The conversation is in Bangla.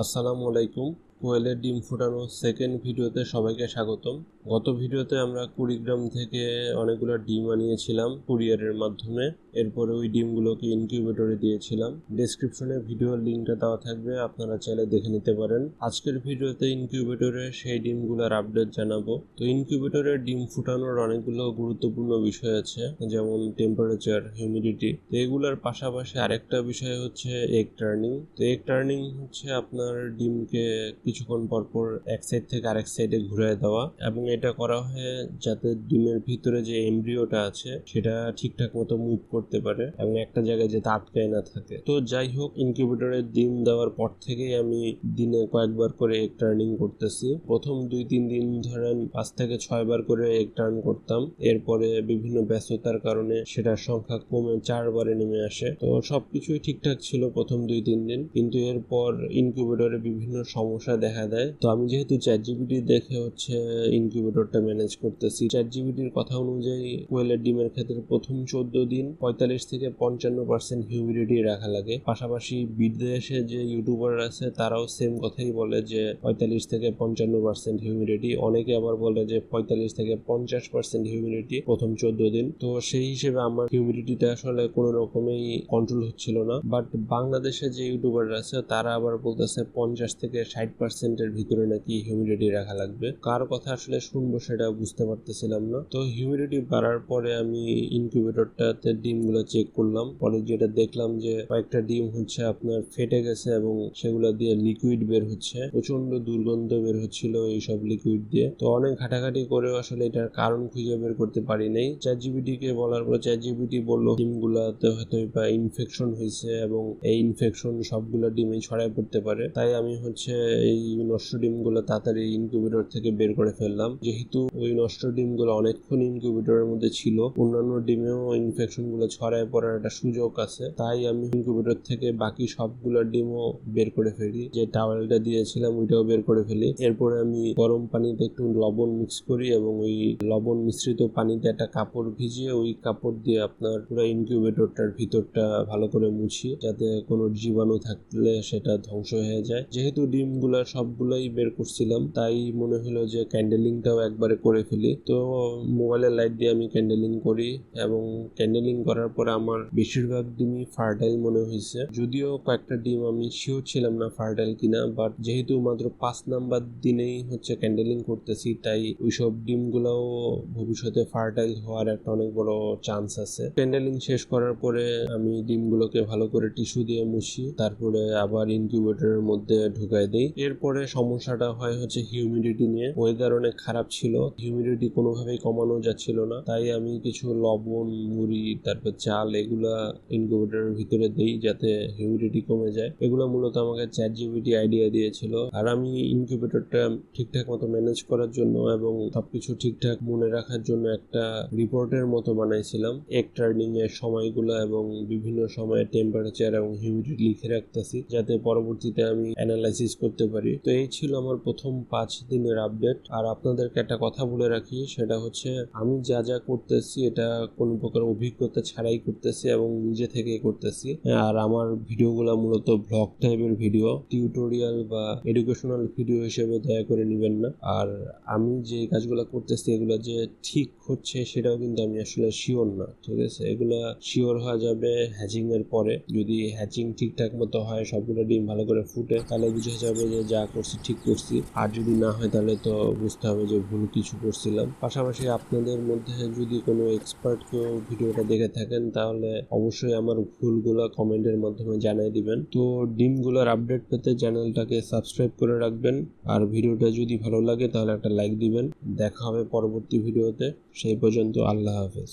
আসসালামু আলাইকুম। কোয়েলের ডিম ফুটানো সেকেন্ড ভিডিওতে সবাইকে স্বাগতম। গত ভিডিওতে আমরা কুড়িগ্রাম থেকে অনেকগুলো ডিম আনিয়েছিলাম কুরিয়ারের মাধ্যমে। এরপরে ওই ডিমগুলোকে ইনকিউবেটরে দিয়েছিলাম। ডেসক্রিপশনে ভিডিওর লিঙ্কটা দেওয়া থাকবে, আপনারা চাইলে দেখে নিতে পারেন। আজকের ভিডিওতে ইনকিউবেটরে সেই ডিমগুলোর আপডেট জানাব। তো ইনকিউবেটরে ডিম ফুটানোর অনেকগুলো গুরুত্বপূর্ণ বিষয় আছে, যেমন টেম্পারেচার হিউমিডিটি তো এগুলোর পাশাপাশি আরেকটা বিষয় হচ্ছে এগ টার্নিং তো এগ টার্নিং হচ্ছে আপনার ডিমকে কিছুক্ষণ পর পর এক সাইড থেকে আরেক সাইডে ঘুরে দেওয়া এবং এটা করা হয় যাতে ডিমের ভিতরে যে এমব্রিওটা আছে, সেটা ঠিকঠাক মতো মুভ করতে পারে এবং একটা জায়গায় যাতে আটকায় না থাকে। তো যাই হোক ইনকিউবেটরে ডিম দেওয়ার পর থেকেই আমি দিনে কয়েকবার করে এক টার্নিং করতেছি। প্রথম দুই তিন দিন ধরেন পাঁচ থেকে ছয় বার করে এক টার্ন করতাম। এরপরে বিভিন্ন ব্যস্ততার কারণে সেটার সংখ্যা কমে চারবারে নেমে আসে। তো সবকিছুই ঠিকঠাক ছিল প্রথম দুই তিন দিন। কিন্তু এরপর ইনকিউবেটরে বিভিন্ন সমস্যা দেখা দেয়। তো আমি যেহেতু চ্যাট জিবিটি দেখে হচ্ছে ইনকিউবেটরটা ম্যানেজ করতেছি চ্যাট জিবিটির কথা অনুযায়ী কোয়েলের ডিমের ক্ষেত্রে প্রথম চোদ্দ দিন পঁয়তাল্লিশ থেকে পঞ্চান্ন পার্সেন্ট হিউমিডিটি রাখা লাগে। পাশাপাশি বিদেশে যে ইউটিউবার আছে, তারাও সেম কথাই বলে যে পঁয়তাল্লিশ থেকে পঞ্চান্ন পার্সেন্ট হিউমিডিটি অনেকে আবার বলে যে পঁয়তাল্লিশ থেকে পঞ্চাশ পার্সেন্ট হিউমিডিটি প্রথম চোদ্দ দিন। তো সেই হিসেবে আমার হিউমিডিটিটা আসলে কোনো রকমেই কন্ট্রোল হচ্ছিল না। বাট বাংলাদেশে যে ইউটিউবার আছে, তারা আবার বলতেছে পঞ্চাশ থেকে ষাট পার্সেন্টের ভিতরে নাকি হিউমিডিটি রাখা লাগবে? কার কথা আসলে শুনব সেটা বুঝতে পারতেছিলাম না। তো হিউমিডিটি বাড়ার পরে আমি ইনকিউবেটরটাতে ডিমগুলো চেক করলাম। পরে যেটা দেখলাম যে কয়েকটা ডিম হচ্ছে আপনার ফেটে গেছে এবং সেগুলো দিয়ে লিকুইড বের হচ্ছে। প্রচণ্ড দুর্গন্ধ বের হচ্ছিল এইসব লিকুইড দিয়ে। তো অনেক ঘাটাঘাটি করেও আসলে এটার কারণ খুঁজে বের করতে পারি নাই। চ্যাট কে বলার পর চ্যাট জিবিটি বলল, ডিমগুলাতে হয়তো বা ইনফেকশন হয়েছে এবং এই ইনফেকশন সবগুলো ডিমে ছড়ায় পড়তে পারে। তাই আমি হচ্ছে এই নষ্ট ডিমগুলো তাড়াতাড়ি ইনকিউবেটর থেকে বের করে ফেললাম। যেহেতু ওই নষ্ট ডিমগুলো অনেকক্ষণ ইনকিউবেটরের মধ্যে ছিল, অন্যান্য ডিমেও ইনফেকশনগুলো ছড়ায় পড়ার একটা সুযোগ আছে। তাই আমি ইনকিউবেটর থেকে বাকি সবগুলো ডিমও বের করে ফেলি। যে টাওয়েলটা দিয়েছিলাম ওইটাও বের করে ফেলি। এরপরে আমি গরম পানিতে একটু লবণ মিক্স করি এবং ওই লবণ মিশ্রিত পানিতে একটা কাপড় ভিজিয়ে ওই কাপড় দিয়ে আপনার পুরো ইনকিউবেটরটার ভিতরটা ভালো করে মুছি যাতে কোনো জীবাণু থাকলে সেটা ধ্বংস হয়ে যায়। যেহেতু ডিমগুলা সবগুলাই বের করছিলাম। তাই মনে হলো যে ক্যান্ডেলিংটাও একবারে করে ফেলি। তো মোবাইলের লাইট দিয়ে আমি ক্যান্ডেলিং করি এবং ক্যান্ডেলিং করার পরে আমার বেশিরভাগ ডিমই ফার্টাইল মনে হয়েছে। যদিও কয়েকটা ডিম আমি শিওর ছিলাম না ফার্টাইল কিনা বাট যেহেতু মাত্র পাঁচ নাম্বার দিনেই হচ্ছে ক্যান্ডেলিং করতেছি, তাই ওইসব ডিমগুলোও ভবিষ্যতে ফার্টাইল হওয়ার একটা অনেক বড় চান্স আছে। ক্যান্ডেলিং শেষ করার পরে আমি ডিমগুলোকে ভালো করে টিস্যু দিয়ে মুছি, তারপরে আবার ইনকিউবেটরের মধ্যে ঢুকাই দেই। এরপরে সমস্যাটা হয় হচ্ছে হিউমিডিটি নিয়ে। ওয়েদার অনেক খারাপ ছিল হিউমিডিটি কোনোভাবেই কমানো যাচ্ছিল না। তাই আমি কিছু লবণ, মুড়ি, তারপর চাল এগুলা ইনকিউবেটরের ভিতরে দেই যাতে হিউমিডিটি কমে যায়। এগুলো মূলত আমাকে চ্যাট জিবিটি আইডিয়া দিয়েছিল। আর আমি ইনকিউবেটরটা ঠিকঠাক মতো ম্যানেজ করার জন্য এবং সবকিছু ঠিকঠাক মনে রাখার জন্য একটা রিপোর্টের মতো বানাইছিলাম। এক টার্নিং এর সময়গুলো এবং বিভিন্ন সময়ে টেম্পারেচার এবং হিউমিডিটি লিখে রাখতেছি, যাতে পরবর্তীতে আমি অ্যানালাইসিস করতে পারি। তো এই ছিল আমার প্রথম পাঁচ দিনের আপডেট আর আপনাদেরকে একটা কথা বলে রাখি, সেটা হচ্ছে আমি যা যা করতেছি, এটা কোনো প্রকার অভিজ্ঞতা ছাড়াই করতেছি এবং নিজে থেকে করতেছি। আর আমার ভিডিওগুলো মূলত ব্লগ টাইপের ভিডিও টিউটোরিয়াল বা এডুকেশনাল ভিডিও হিসেবে দয়া করে নেবেন না। আর আমি যে কাজগুলো করতেছি, এগুলো যে ঠিক হচ্ছে, সেটাও কিন্তু আমি আসলে শিওর না, ঠিক আছে? এগুলা শিওর হওয়া যাবে হ্যাচিং এর পরে। যদি হ্যাচিং ঠিকঠাক মতো হয়, সবগুলো ডিম ভালো করে ফুটে, তাহলে বুঝে যাবে যে যা করছি, ঠিক করছি। আর যদি না হয় তাহলে তো বুঝতে হবে যে ভুল কিছু করছিলাম। পাশাপাশি আপনাদের মধ্যে যদি কোনো এক্সপার্ট কেউ ভিডিওটা দেখে থাকেন, তাহলে অবশ্যই আমার ভুলগুলো কমেন্টের মাধ্যমে জানিয়ে দিবেন। তো ডিমগুলোর আপডেট পেতে চ্যানেলটাকে সাবস্ক্রাইব করে রাখবেন। আর ভিডিওটা যদি ভালো লাগে, তাহলে একটা লাইক দিবেন। দেখা হবে পরবর্তী ভিডিওতে। সেই পর্যন্ত আল্লাহ হাফেজ।